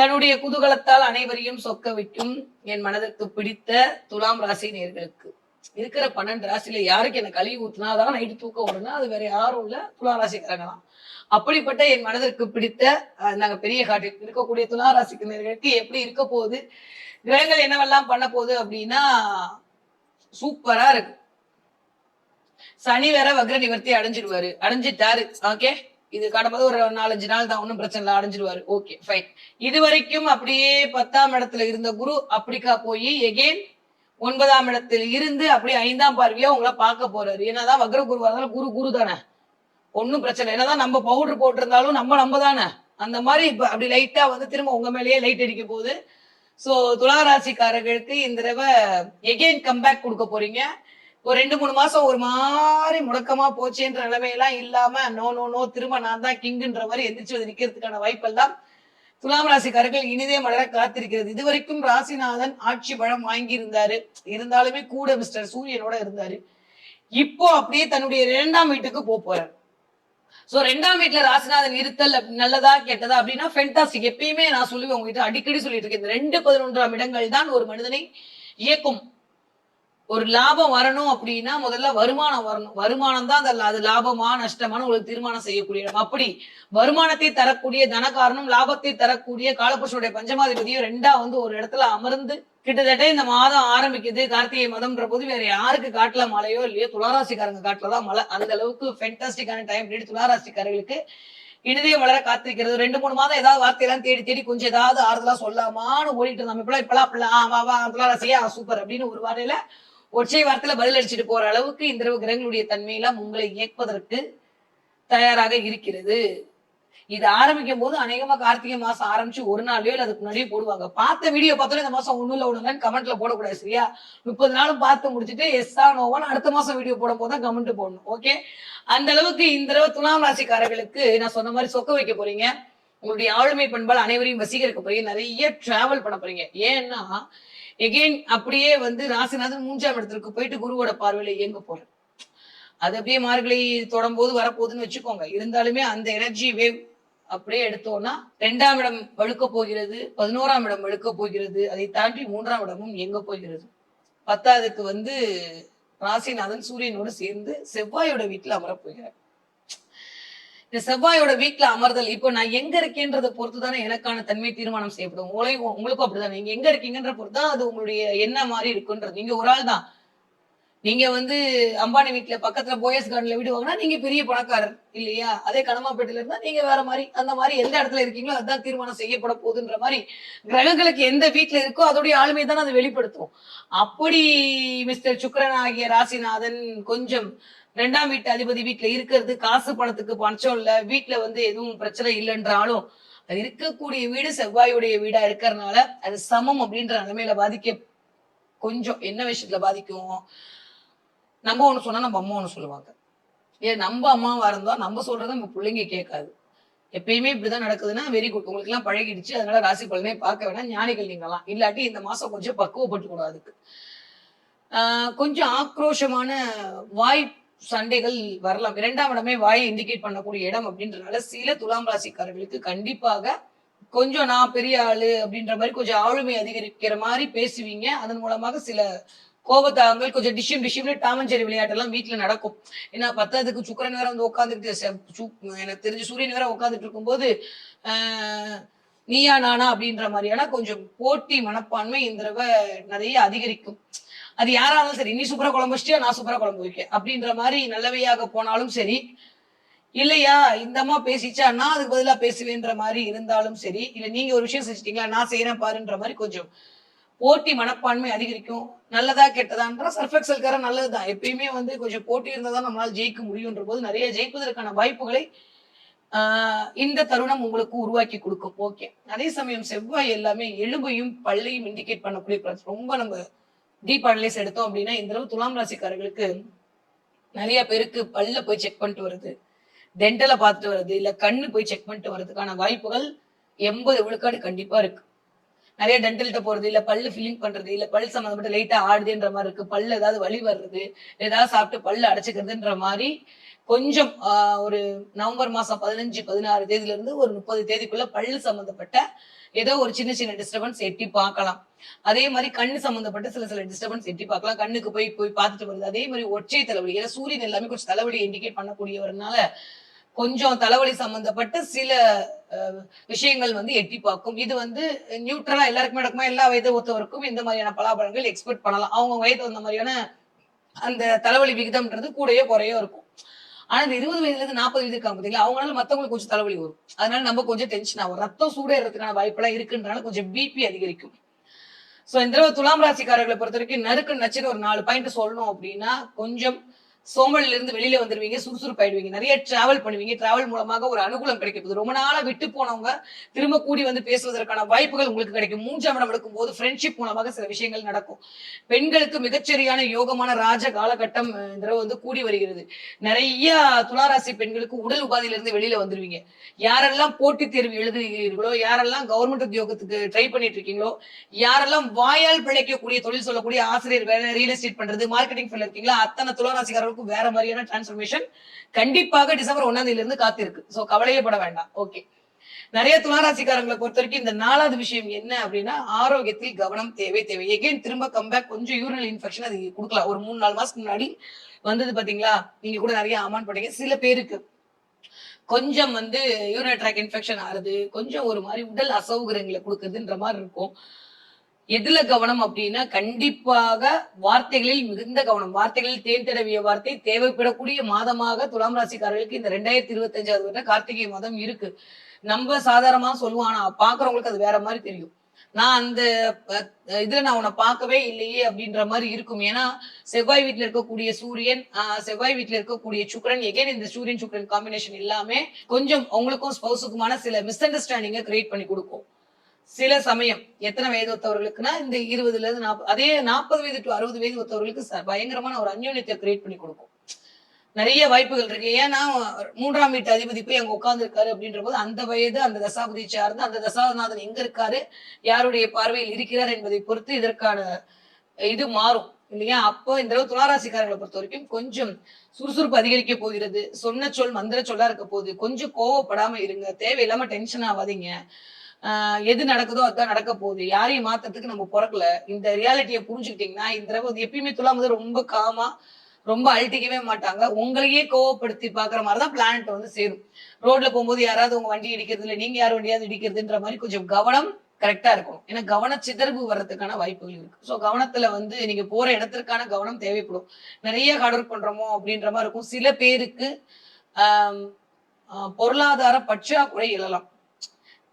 தன்னுடைய குதூகலத்தால் அனைவரையும் சொக்க விட்டும் என் மனதிற்கு பிடித்த துலாம் ராசி நேர்களுக்கு. இருக்கிற பன்னெண்டு ராசியில யாருக்கு எனக்கு கழுவி ஊத்துனாதான் நைட்டு தூக்கம் வரும்னா அது வேற யாரும் இல்ல துலா ராசிக்காரங்க தான். அப்படிப்பட்ட என் மனதிற்கு பிடித்த நாங்க பெரிய காட்டில் இருக்கக்கூடிய துலா ராசிக்கு எப்படி இருக்க போகுது கிரகங்கள் என்னவெல்லாம் பண்ண போகுது அப்படின்னா சூப்பரா இருக்கு சனி வேற வக்ர நிவர்த்தி அடைஞ்சிருவாரு அடைஞ்சிட்டாரு. ஓகே? இது கடப்பது ஒரு நாலஞ்சு நாள் தான் ஒன்றும் பிரச்சனை இல்லை அடைஞ்சிருவாரு. ஓகே ஃபைன் இது வரைக்கும் அப்படியே பத்தாம் இடத்துல இருந்த குரு அப்படிக்கா போய் எகெயின் ஒன்பதாம் இடத்தில் இருந்து அப்படியே ஐந்தாம் பார்வையா உங்களை பார்க்க போறாரு. ஏன்னாதான் வக்ர குருவா இருந்தாலும் குரு குரு தானே. ஒன்றும் பிரச்சனை என்னதான் நம்ம பவுடர் போட்டிருந்தாலும் நம்ம நம்ம தானே. அந்த மாதிரி இப்ப அப்படி லைட்டா வந்து திரும்ப உங்க மேலேயே லைட் அடிக்க போகுது. ஸோ துளாராசிக்காரர்களுக்கு இந்த தடவை எகெயின் கம்பேக் கொடுக்க போறீங்க. ஒரு ரெண்டு மூணு மாசம் ஒரு மாதிரி முடக்கமா போச்சேன்ற நிலைமையெல்லாம் இல்லாம நோ நோ நோ திரும்ப நான் தான் கிங்குன்ற மாதிரி எந்திரிச்சு வந்து நிக்கிறதுக்கான வாய்ப்பெல்லாம் துலாம் ராசிக்காரர்கள் இனிதே மலர காத்திருக்கிறது. இதுவரைக்கும் ராசிநாதன் ஆட்சி பழம் வாங்கி இருந்தாரு இருந்தாலுமே கூட மிஸ்டர் சூரியனோட இருந்தாரு. இப்போ அப்படியே தன்னுடைய இரண்டாம் வீட்டுக்கு போக போறாரு. சோ ரெண்டாம் வீட்டுல ராசிநாதன் இருத்தல் அப்படி நல்லதா கெட்டதா அப்படின்னா ஃபென்டாஸ்டிக் எப்பயுமே நான் சொல்லுவேன் உங்ககிட்ட அடிக்கடி சொல்லிட்டு இருக்கேன். இந்த ரெண்டு பதினொன்றாம் இடங்கள் தான் ஒரு மனிதனை இயக்கும். ஒரு லாபம் வரணும் அப்படின்னா முதல்ல வருமானம் வரணும். வருமானம் தான் அந்த அது லாபமா நஷ்டமான உங்களுக்கு தீர்மானம் செய்யக்கூடிய இடம். அப்படி வருமானத்தை தரக்கூடிய தனகாரணம் லாபத்தை தரக்கூடிய காலபுருஷனுடைய பஞ்சமாதிபதியும் ரெண்டா வந்து ஒரு இடத்துல அமர்ந்து கிட்டத்தட்ட இந்த மாதம் ஆரம்பிக்குது. கார்த்திகை மதம்ன்ற போது வேற யாருக்கு காட்டுல மழையோ இல்லையோ துளாராசிக்காரங்க காட்டுல தான் மழை. அந்த அளவுக்கு ஃபென்டாஸ்டிக்கான டைம் பீரியட் துளாராசிக்காரர்களுக்கு இனிதே வளர காத்திருக்கிறது. ரெண்டு மூணு மாதம் ஏதாவது வார்த்தையெல்லாம் தேடி தேடி கொஞ்சம் ஏதாவது ஆறுதலா சொல்லாமான்னு ஓடிட்டு இருந்தோம். இப்பெல்லாம் இப்பெல்லாம் அப்படிலாம் ஆ, வா வா துளாராசியா சூப்பர் அப்படின்னு ஒரு வாரையில ஒற்றை வாரத்துல பதில் அடிச்சுட்டு போற அளவுக்கு இந்த கிரகங்களுடைய தன்மையெல்லாம் உங்களை இயக்குவதற்கு தயாராக இருக்கிறது. இது ஆரம்பிக்கும் போது அநேகமா கார்த்திகை மாசம் ஆரம்பிச்சு ஒரு நாளையோ இல்ல அதுக்கு முன்னாடியே போடுவாங்க. பார்த்த வீடியோ பார்த்தாலும் இந்த மாசம் ஒண்ணு இல்ல ஒண்ணுலன்னு கமெண்ட்ல போடக்கூடாது சரியா? முப்பது நாளும் பார்த்து முடிச்சுட்டு எஸ்ஸா நோவான்னு அடுத்த மாசம் வீடியோ போடும் போது தான் கமெண்ட் போடணும் ஓகே அந்த அளவுக்கு இந்த தடவை துலாம் ராசிக்காரர்களுக்கு நான் சொன்ன மாதிரி சொக்க வைக்க போறீங்க. உங்களுடைய ஆளுமை பண்பால் அனைவரையும் வசீகரிக்க போறீங்க. நிறைய டிராவல் பண்ண போறீங்க. ஏன்னா எகெயின் அப்படியே வந்து ராசிநாதன் மூன்றாம் இடத்திற்கு போயிட்டு குருவோட பார்வையில இயங்க போற அது அப்படியே மார்கழி தொடரும்போது வரப்போகுதுன்னு வச்சுக்கோங்க. இருந்தாலுமே அந்த எனர்ஜி வேவ் அப்படியே எடுத்தோம்னா ரெண்டாம் இடம் வழுக்க போகிறது பதினோராம் இடம் வழுக்க போகிறது அதை தாண்டி மூன்றாம் இடமும் எங்க போகிறது. பத்தாவதுக்கு வந்து ராசிநாதன் சூரியனோடு சேர்ந்து செவ்வாயோட வீட்டுல அமரப் போகிறார். இந்த செவ்வாயோட வீட்டுல அமர்தல் இப்போ நான் எங்க இருக்கேன்றதை பொறுத்து தானே எனக்கான தன்மை தீர்மானம் செய்யப்படும். உங்களையும் உங்களுக்கும் அப்படிதான். நீங்க எங்க இருக்கீங்கன்ற பொறுத்து தான் அது உங்களுடைய என்ன மாதிரி இருக்குன்றது. நீங்க ஒரு ஆள் தான். நீங்க வந்து அம்பானி வீட்டுல பக்கத்துல போயஸ் கார்டன்ல வீடு வாங்கினா நீங்க பெரிய பணக்காரர் இல்லையா? அதே கனமாப்பேட்டையில இருந்தா நீங்க வேற மாதிரி அந்த மாதிரி எந்த இடத்துல இருக்கீங்களோ அதான் தீர்மானம் செய்யப்பட போகுதுன்ற மாதிரி கிரகங்களுக்கு எந்த வீட்டுல இருக்கோ அதோடைய ஆளுமை தான் அதை வெளிப்படுத்தும். அப்படி மிஸ்டர் சுக்கரன் ஆகிய ராசிநாதன் கொஞ்சம் ரெண்டாம் வீட்டு அதிபதி வீட்டுல இருக்கிறது காசு பணத்துக்கு பஞ்சம் இல்ல வீட்டுல வந்து எதுவும் பிரச்சனை இல்லைன்றாலும் அது இருக்கக்கூடிய வீடு செவ்வாயுடைய வீடா இருக்கிறதுனால அது சமம் அப்படின்ற நிலைமையில பாதிக்க கொஞ்சம் என்ன விஷயத்துல பாதிக்கும்? நம்ம ஒண்ணு சொன்னா நம்ம அம்மா ஒண்ணு சொல்லுவாங்க. ஏன் நம்ம அம்மாவா இருந்தா நம்ம சொல்றதை நம்ம பிள்ளைங்க கேட்காது. எப்பயுமே இப்படிதான் நடக்குதுன்னா வெரி குட் உங்களுக்கு எல்லாம் பழகிடுச்சு அதனால ராசி பலனே பார்க்க வேணாம் ஞானிகள் நீங்களாம் இல்லாட்டி இந்த மாசம் கொஞ்சம் பக்குவப்பட்டு கூடாதுக்கு ஆஹ் கொஞ்சம் ஆக்ரோஷமான வாய் சண்டைகள் வரலாம். இரண்டாம் இடமே வாயை இண்டிகேட் பண்ணக்கூடிய இடம் அப்படின்றனால சில துலாம் ராசிக்காரர்களுக்கு கண்டிப்பாக கொஞ்சம் நான் பெரிய ஆளு அப்படின்ற மாதிரி கொஞ்சம் ஆளுமை அதிகரிக்கிற மாதிரி பேசுவீங்க. அதன் மூலமாக சில கோபத்தாங்கள் கொஞ்சம் டிஷ்யூம் டிஷ்யூம்னு டாமஞ்சேரி விளையாட்டெல்லாம் வீட்டுல நடக்கும். ஏன்னா பத்தாவதுக்கு சுக்கரன் வேற வந்து உட்காந்துட்டு எனக்கு தெரிஞ்ச சூரியன் வேற உட்காந்துட்டு இருக்கும்போது நீயா நானா அப்படின்ற மாதிரியான கொஞ்சம் போட்டி மனப்பான்மை இந்த தடவை நிறைய அதிகரிக்கும். அது யாரா இருந்தாலும் சரி நீ சூப்பரா குழம்பு வச்சிட்டியா நான் சூப்பரா குழம்பு வைக்கேன். அப்படின்ற மாதிரி நல்லவையாக போனாலும் சரி இல்லையா இந்த அம்மா பேசிச்சா நான் அதுக்கு பதிலா பேசுவேன்ற மாதிரி இருந்தாலும் சரி இல்ல நீங்க ஒரு விஷயம் செஞ்சிட்டீங்களா நான் செய்யறேன் பாருன்ற மாதிரி கொஞ்சம் போட்டி மனப்பான்மை அதிகரிக்கும். நல்லதா கெட்டதான்ற சர்ஃபெக்சல்கார நல்லதுதான். எப்பயுமே வந்து கொஞ்சம் போட்டி இருந்தால் தான் நம்மளால் ஜெயிக்க முடியுன்ற போது நிறைய ஜெயிப்பதற்கான வாய்ப்புகளை இந்த தருணம் உங்களுக்கு உருவாக்கி கொடுக்கும். ஓகே அதே சமயம் செவ்வாய் எல்லாமே எலும்பையும் பள்ளையும் இண்டிகேட் பண்ணக்கூடிய ரொம்ப நம்ம டீப் அனலைஸ் எடுத்தோம் அப்படின்னா இந்த தடவை துலாம் ராசிக்காரர்களுக்கு நிறைய பேருக்கு பல்ல போய் செக் பண்ணிட்டு வருது. டென்டலை பார்த்துட்டு வருது இல்ல கண்ணு போய் செக் பண்ணிட்டு வர்றதுக்கான வாய்ப்புகள் எண்பது விழுக்காடு கண்டிப்பா இருக்கு. நிறைய டென்டல்கிட்ட போறது இல்ல பல்லு ஃபில்லிங் பண்றது இல்ல பல் சம்மந்தப்பட்ட லைட்டா ஆடுதுன்ற மாதிரி இருக்கு. பல்லு ஏதாவது வழி வர்றது ஏதாவது சாப்பிட்டு பல்லு அடைச்சிக்கிறதுன்ற மாதிரி கொஞ்சம் ஒரு நவம்பர் மாசம் பதினஞ்சு பதினாறு தேதியில இருந்து ஒரு முப்பது தேதிக்குள்ள பல்லு சம்பந்தப்பட்ட ஏதோ ஒரு சின்ன சின்ன டிஸ்டர்பன்ஸ் எட்டி பார்க்கலாம். அதே மாதிரி கண்ணு சம்பந்தப்பட்ட சில சில டிஸ்டர்பன்ஸ் எட்டி பார்க்கலாம். கண்ணுக்கு போய் போய் பார்த்துட்டு வருது. அதே மாதிரி ஒற்றை தலைவலி ஏன்னா சூரியன் எல்லாமே கொஞ்சம் தலைவலி இண்டிகேட் பண்ணக்கூடியவர்னால கொஞ்சம் தலைவலி சம்பந்தப்பட்ட சில விஷயங்கள் வந்து எட்டி பார்க்கும். இது வந்து நியூட்ரலா எல்லாருக்குமே நடக்குமா? எல்லா வயதை ஒத்தவருக்கும் இந்த மாதிரியான பலாபலங்கள் எக்ஸ்பெக்ட் பண்ணலாம். அவங்க வயது வந்த மாதிரியான அந்த தலைவலி விகிதம்ன்றது கூடயோ குறையோ இருக்கும். ஆனா இந்த இருபது வயதுல இருந்து நாற்பது வயது இருக்காங்க பாத்தீங்களா அவங்களால மத்தவங்களுக்கு கொஞ்சம் தலைவலி வரும். அதனால நம்ம கொஞ்சம் டென்ஷன் ஆகும். ரத்தம் சூடேறதுக்கான வாய்ப்பெல்லாம் இருக்குன்றனால கொஞ்சம் பிபி அதிகரிக்கும். சோ இந்த தடவை துலாம் ராசிக்காரர்களை பொறுத்த வரைக்கும் நறுக்கு நச்சுன்னு ஒரு நாலு பாயிண்ட் சொல்லணும் அப்படின்னா கொஞ்சம் சோம்பலில் இருந்து வெளியில வந்துருவீங்க சுறுசுறுப்பாயிடுவீங்க. நிறைய டிராவல் பண்ணுவீங்க. டிராவல் மூலமாக ஒரு அனுகூலம் கிடைக்கும் ரொம்ப நாளா விட்டு போனவங்க திரும்ப கூடி வந்து பேசுவதற்கான வாய்ப்புகள் உங்களுக்கு கிடைக்கும். மூன்றாம் இடம் எடுக்கும் போது ஃப்ரெண்ட்ஷிப் மூலமாக சில விஷயங்கள் நடக்கும். பெண்களுக்கு மிகச்சரியான யோகமான ராஜ காலகட்டம் இந்த வந்து கூடி வருகிறது. நிறைய துளாராசி பெண்களுக்கு உடல் உபாதியிலிருந்து வெளியில வந்துருவீங்க. யாரெல்லாம் போட்டித் தேர்வு எழுதுகிறீர்களோ யாரெல்லாம் கவர்மெண்ட் உத்தியோகத்துக்கு ட்ரை பண்ணிட்டு இருக்கீங்களோ யாரெல்லாம் வாயால் பிழைக்கக்கூடிய தொழில் சொல்லக்கூடிய ஆசிரியர் வேலை ரியல் எஸ்டேட் பண்றது மார்க்கெட்டிங் ஃபீல்ட் இருக்கீங்களா அத்தனை அளவுக்கு வேற மாதிரியான டிரான்ஸ்ஃபர்மேஷன் கண்டிப்பாக டிசம்பர் ஒன்னாம் தேதியில இருந்து காத்திருக்கு. சோ கவலையப்பட வேண்டாம். ஓகே நிறைய துளாராசிக்காரங்களை பொறுத்த வரைக்கும் இந்த நாலாவது விஷயம் என்ன அப்படின்னா ஆரோக்கியத்தில் கவனம் தேவை தேவை. எகைன் திரும்ப கம்பேக் கொஞ்சம் யூரினல் இன்ஃபெக்ஷன் அது கொடுக்கலாம். ஒரு மூணு நாலு மாசத்துக்கு முன்னாடி வந்தது பாத்தீங்களா? நீங்க கூட நிறைய அமான் பண்ணீங்க சில பேருக்கு கொஞ்சம் வந்து யூரினல் ட்ராக் இன்ஃபெக்ஷன் ஆறுது. கொஞ்சம் ஒரு மாதிரி உடல் அசௌகரியங்களை கொடுக்குறதுன்ற மாதிரி இருக்கும். எதுல கவனம் அப்படின்னா கண்டிப்பாக வார்த்தைகளில் மிகுந்த கவனம். வார்த்தைகளில் தேன் தடவிய வார்த்தை தேவைப்படக்கூடிய மாதமாக துலாம் ராசிக்காரர்களுக்கு இந்த ரெண்டாயிரத்தி இருபத்தஞ்சாவது வருட கார்த்திகை மாதம் இருக்கு. நம்ம சாதாரணமா சொல்லுவோம். ஆனா பாக்குறவங்களுக்கு அது வேற மாதிரி தெரியும். நான் அந்த இதுல நான் உன்னை பார்க்கவே இல்லையே அப்படின்ற மாதிரி இருக்கும். ஏன்னா செவ்வாய் வீட்டுல இருக்கக்கூடிய சூரியன் ஆஹ், செவ்வாய் வீட்டுல இருக்கக்கூடிய சுக்கரன் எகைன் இந்த சூரியன் சுக்கரன் காம்பினேஷன் எல்லாமே கொஞ்சம் அவங்களுக்கும் ஸ்பௌசுக்குமான சில மிஸ் அண்டர்ஸ்டாண்டிங்கை கிரியேட் பண்ணி கொடுக்கும். சில சமயம் எத்தனை வயது ஒத்தவர்களுக்குன்னா இந்த இருபதுல இருந்து நாற்பது அதே நாற்பது வயது டு அறுபது வயது ஒத்தவர்களுக்கு ச- பயங்கரமான ஒரு அந்யோன்யத்தை கிரியேட் பண்ணி கொடுக்கும். நிறைய வாய்ப்புகள் இருக்கு. ஏன்னா மூன்றாம் வீட்டு அதிபதி போய் அங்க உட்கார்ந்து இருக்காரு அப்படின்ற போது அந்த வயது அந்த தசாபதி சார்ந்து அந்த தசாநாதன் எங்க இருக்காரு யாருடைய பார்வையில் இருக்கிறார் என்பதை பொறுத்து இதற்கான இது மாறும் இல்லையா? அப்போ இந்த அளவு துளாராசிக்காரர்களை பொறுத்த வரைக்கும் கொஞ்சம் சுறுசுறுப்பு அதிகரிக்க போகிறது. சொன்ன சொல் மந்திர சொல்லா இருக்க போகுது. கொஞ்சம் கோவப்படாம இருங்க. தேவையில்லாம டென்ஷன் ஆகாதீங்க. எது நடக்குதோ அதான் நடக்க போகுது. யாரையும் மாத்தறதுக்கு நம்ம பிறக்கல. இந்த ரியாலிட்டியை புரிஞ்சுக்கிட்டீங்கன்னா இந்த தடவை வந்து எப்பயுமே துலாம் வந்து ரொம்ப காமா ரொம்ப அழட்டிக்கவே மாட்டாங்க. உங்களையே கோவப்படுத்தி பாக்குற மாதிரிதான் பிளானட் வந்து சேரும். ரோட்ல போகும்போது யாராவது உங்க வண்டி இடிக்கிறது இல்ல நீங்க யார் வண்டியாவது இடிக்கிறதுன்ற மாதிரி கொஞ்சம் கவனம் கரெக்டா இருக்கும். ஏன்னா கவன சிதறவு வர்றதுக்கான வாய்ப்புகள் இருக்கு. சோ கவனத்துல வந்து நீங்க போற இடத்திற்கான கவனம் தேவைப்படும். நிறைய ஹார்ட் ஒர்க் பண்றோமோ அப்படின்ற மாதிரி இருக்கும். சில பேருக்கு ஆஹ், பொருளாதார பற்றாக்குறை எழலாம்.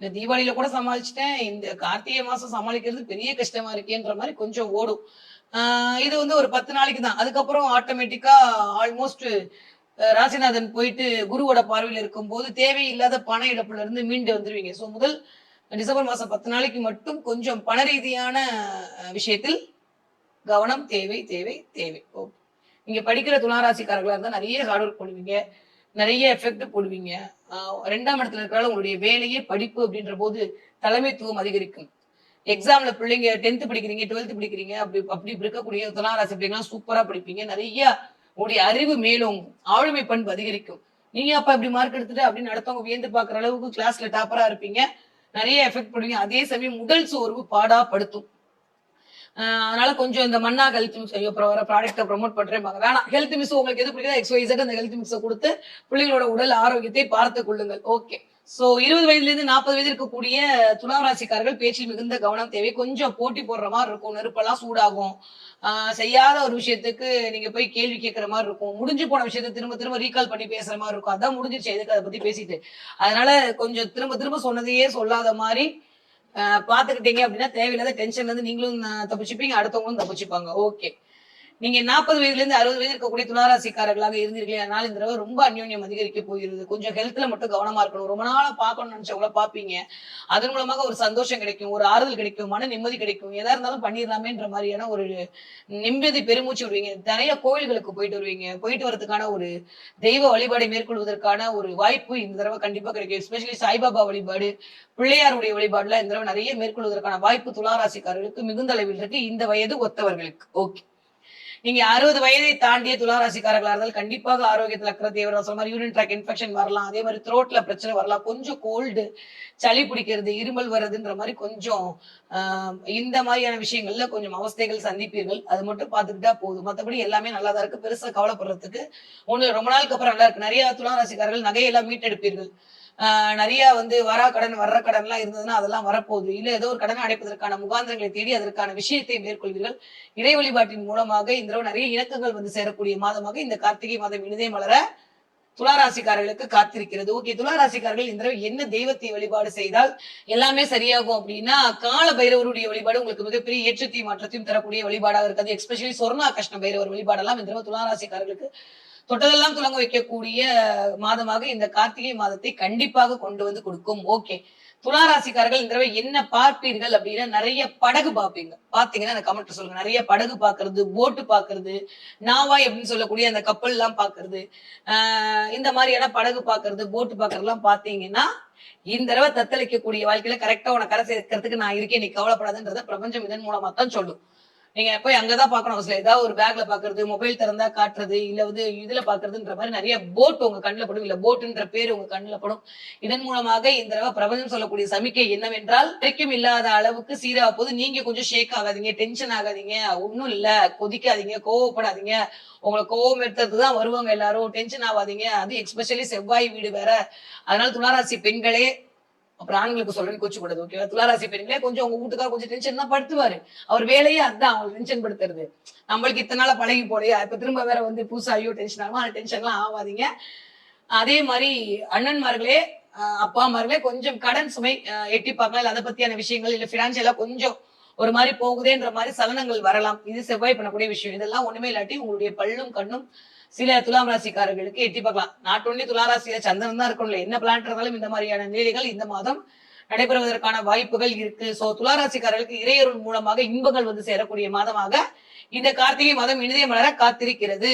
இந்த தீபாவளியில கூட சமாளிச்சிட்டேன். இந்த கார்த்திகை மாசம் சமாளிக்கிறது பெரிய கஷ்டமா இருக்கேன்ற மாதிரி கொஞ்சம் ஓடும். ஆஹ் இது வந்து ஒரு பத்து நாளைக்கு தான். அதுக்கப்புறம் ஆட்டோமேட்டிக்கா ஆல்மோஸ்ட் ராசிநாதன் போயிட்டு குருவோட பார்வையில் இருக்கும்போது தேவையில்லாத பண இழப்புல இருந்து மீண்டு வந்துருவீங்க. ஸோ முதல் டிசம்பர் மாசம் பத்து நாளைக்கு மட்டும் கொஞ்சம் பண ரீதியான விஷயத்தில் கவனம் தேவை தேவை தேவை. ஓ நீங்க படிக்கிற துளாராசிக்காரர்களா இருந்தால் நிறைய ஹார்ட் ஒர்க் பண்ணுவீங்க. நிறைய எஃபெக்ட் போடுவீங்க. ரெண்டாம் இடத்துல இருக்கிறால உங்களுடைய வேலையே படிப்பு அப்படின்ற போது தலைமைத்துவம் அதிகரிக்கும். எக்ஸாம்ல பிள்ளைங்க டென்த் படிக்கிறீங்க டுவெல்த் படிக்கிறீங்க அப்படி அப்படி இருக்கக்கூடிய இருக்கக்கூடிய ராசி பிள்ளைங்களாம் சூப்பரா படிப்பீங்க. நிறைய உங்களுடைய அறிவு மேலும் ஆளுமை பண்பு அதிகரிக்கும். நீங்க அப்ப இப்படி மார்க் எடுத்துட்டு அப்படின்னு அடுத்தவங்க வியந்து பாக்குற அளவுக்கு கிளாஸ்ல டாப்பரா இருப்பீங்க. நிறைய எஃபெக்ட் பண்ணுவீங்க அதே சமயம் உடல் சோர்வு பாடா படுத்தும். அதனால கொஞ்சம் இந்த மண்ணா ஹெல்த் மிக்ஸ் ஐயோ அப்புறம் வர ப்ராடக்ட்டை ப்ரொமோட் பண்றேன் வேணாம் ஹெல்த் மிக்ஸ் உங்களுக்கு எது பிடிக்குதோ எக்ஸ் ஒய்சட் அந்த ஹெல்த் மிக்ஸை கொடுத்து பிள்ளைங்களோட உடல் ஆரோக்கியத்தை பார்த்து கொள்ளுங்கள். ஓகே சோ இருபது வயதுல இருந்து நாற்பது வயது இருக்கக்கூடிய துலாம் ராசிக்காரர்கள் பேச்சில் மிகுந்த கவனம் தேவை. கொஞ்சம் போட்டி போடுற மாதிரி இருக்கும். நெருப்பெல்லாம் சூடாகும். ஆஹ் செய்யாத ஒரு விஷயத்துக்கு நீங்க போய் கேள்வி கேட்கற மாதிரி இருக்கும். முடிஞ்சு போன விஷயத்தை திரும்ப திரும்ப ரீகால் பண்ணி பேசுற மாதிரி இருக்கும். அதான் முடிஞ்சிருச்சு. எதுக்கு அதை பத்தி பேசிட்டு. அதனால கொஞ்சம் திரும்ப திரும்ப சொன்னதையே சொல்லாத மாதிரி பாத்துக்கிட்டீங்க அப்படின்னா தேவையில்லாத டென்ஷன்ல இருந்து நீங்களும் தப்பிச்சுப்பீங்க அடுத்தவங்களும் தப்பிச்சுப்பாங்க. ஓகே நீங்க நாற்பது வயதுல இருந்து அறுபது வயது இருக்கக்கூடிய துளாராசிக்காரர்களாக இருந்தீர்களே அதனால இந்த தடவை ரொம்ப அந்யோன்யம் அதிகரிக்க போகிறது. கொஞ்சம் ஹெல்த்ல மட்டும் கவனமா இருக்கணும். ரொம்ப நாளா பாக்கணும்னு நினைச்சவங்கள பாப்பீங்க அதன் மூலமாக ஒரு சந்தோஷம் கிடைக்கும் ஒரு ஆறுதல் கிடைக்கும் மன நிம்மதி கிடைக்கும். எதா இருந்தாலும் பண்ணிடலாமேன்ற மாதிரியான ஒரு நிம்மதி பெருமூச்சு விடுவீங்க. நிறைய கோயில்களுக்கு போயிட்டு வருவீங்க. போயிட்டு வரதுக்கான ஒரு தெய்வ வழிபாடை மேற்கொள்வதற்கான ஒரு வாய்ப்பு இந்த தடவை கண்டிப்பா கிடைக்கும். எஸ்பெஷலி சாய்பாபா வழிபாடு பிள்ளையாருடைய வழிபாடுல இந்த தடவை நிறைய மேற்கொள்வதற்கான வாய்ப்பு துளாராசிக்காரர்களுக்கு மிகுந்த அளவில் இருக்கு. இந்த வயது ஒத்தவர்களுக்கு. ஓகே நீங்க அறுபது வயதை தாண்டிய துளாராசிக்காரர்களா இருந்தால் கண்டிப்பாக ஆரோக்கியத்துல அக்கறை தேவை. சொல்ற மாதிரி யூரின் ட்ராக் இன்ஃபெக்ஷன் வரலாம். அதே மாதிரி த்ரோட்ல பிரச்சனை வரலாம். கொஞ்சம் கோல்டு சளி பிடிக்கிறது இருமல் வர்றதுன்ற மாதிரி கொஞ்சம் ஆஹ், இந்த மாதிரியான விஷயங்கள்ல கொஞ்சம் அவஸ்தைகள் சந்திப்பீர்கள். அது மட்டும் பார்த்துக்கிட்டா போதும். மற்றபடி எல்லாமே நல்லா தான் இருக்கு. பெருசா கவலைப்படுறதுக்கு ஒண்ணு ரொம்ப நாளுக்கு அப்புறம் நல்லா இருக்கு. நிறைய துளாராசிக்காரர்கள் நகையெல்லாம் மீட்டெடுப்பீர்கள். நிறைய வந்து வரா கடன் வர்ற கடன் எல்லாம் இருந்ததுன்னா அதெல்லாம் வரப்போகுது. இல்ல ஏதோ ஒரு கடனை அடைப்பதற்கான முகாந்திரங்களை தேடி அதற்கான விஷயத்தை மேற்கொள்வீர்கள். இறை வழிபாட்டின் மூலமாக இந்த நிறைய இணக்கங்கள் வந்து சேரக்கூடிய மாதமாக இந்த கார்த்திகை மாதம் இனிதே மலர துளாராசிக்காரர்களுக்கு காத்திருக்கிறது. ஓகே துளாராசிக்காரர்கள் இந்த என்ன தெய்வத்தை வழிபாடு செய்தால் எல்லாமே சரியாகும் அப்படின்னா கால பைரவருடைய வழிபாடு உங்களுக்கு மிகப்பெரிய ஏற்றத்தையும் மாற்றத்தையும் தரக்கூடிய வழிபாடாக இருக்காது எஸ்பெஷலி சொர்ணா கிருஷ்ண பைரவர் வழிபாடெல்லாம் இந்த துளாராசிக்காரர்களுக்கு தொட்டதெல்லாம் துலங்க வைக்கக்கூடிய மாதமாக இந்த கார்த்திகை மாதத்தை கண்டிப்பாக கொண்டு வந்து கொடுக்கும். ஓகே. துளாராசிக்காரர்கள் இந்த தடவை என்ன பார்ப்பீர்கள் அப்படின்னா நிறைய படகு பார்ப்பீங்க. பாத்தீங்கன்னா அந்த கமெண்ட் சொல்லுங்க. நிறைய படகு பாக்குறது போட்டு பாக்குறது நாவாய் அப்படின்னு சொல்லக்கூடிய அந்த கப்பல் எல்லாம் பாக்குறது ஆஹ் இந்த மாதிரியான படகு பாக்குறது போட்டு பாக்குறதுலாம் பாத்தீங்கன்னா இந்த தடவை தத்தளிக்கக்கூடிய வாழ்க்கையில கரெக்டா உன கரை சேர்க்கறதுக்கு நான் இருக்கேன். நீ கவலைப்படாதுன்றத பிரபஞ்சம் இதன் மூலமா தான் சொல்லும். நீங்க போய் அங்கதான் பார்க்கணும். அவசியம் ஏதாவது ஒரு பேக்ல பாக்குறது மொபைல் திறந்தா காட்டுறது இல்ல வந்து இதுல பாக்குறதுன்ற மாதிரி நிறைய போட் உங்க கண்ணுல படும். இல்ல போட்டுன்ற பேர் உங்க கண்ணுல படும். இதன் மூலமாக இந்த தடவை பிரபஞ்சம் சொல்லக்கூடிய சமிக்கை என்னவென்றால் வரைக்கும் இல்லாத அளவுக்கு சீரா போது நீங்க கொஞ்சம் ஷேக் ஆகாதீங்க டென்ஷன் ஆகாதீங்க ஒன்னும் இல்ல கொதிக்காதீங்க கோவப்படாதீங்க. உங்களை கோவம் எடுத்ததுக்கு தான் வருவாங்க எல்லாரும். டென்ஷன் ஆகாதீங்க. அது எக்ஸ்பெஷலி செவ்வாய் வீடு வேற. அதனால துளாராசி பெண்களே அப்புறம் ஆண்களுக்கு சொல்றேன் கொச்சு ஓகேவா துளாராசி பெண்களே கொஞ்சம் உங்க வீட்டுக்காக கொஞ்சம் டென்ஷன் தான் படுத்துவாரு. அவர் வேலையே அதான் அவங்க டென்ஷன் படுத்துறது. நம்மளுக்கு இத்தனை நாள பழகி போலையா இப்ப திரும்ப வேற வந்து புதுசா ஐயோ டென்ஷன் ஆகும்? அந்த டென்ஷன்லாம் ஆகாதீங்க. அதே மாதிரி அண்ணன்மார்களே அப்பாமார்களே கொஞ்சம் கடன் சுமை எட்டி பார்க்கலாம் இல்ல அதை பத்தியான விஷயங்கள் இல்ல பினான்சியலா கொஞ்சம் ஒரு மாதிரி போகுதேன்ற மாதிரி சலனங்கள் வரலாம். இது செவ்வாய் பண்ணக்கூடிய விஷயம். இதெல்லாம் ஒண்ணுமே இல்லாட்டி உங்களுடைய பல்லும் கண்ணும் சில துலாம் ராசிக்காரர்களுக்கு எட்டி பார்க்கலாம். நாட் ஒன்லி துளாராசியில சந்திரன் தான் இருக்கணும்ல. என்ன பிளான் இருந்தாலும் இந்த மாதிரியான நிலைகள் இந்த மாதம் நடைபெறுவதற்கான வாய்ப்புகள் இருக்கு. சோ துளாராசிக்காரர்களுக்கு இறையருள் மூலமாக இன்பங்கள் வந்து சேரக்கூடிய மாதமாக இந்த கார்த்திகை மாதம் இனிதே மலர காத்திருக்கிறது.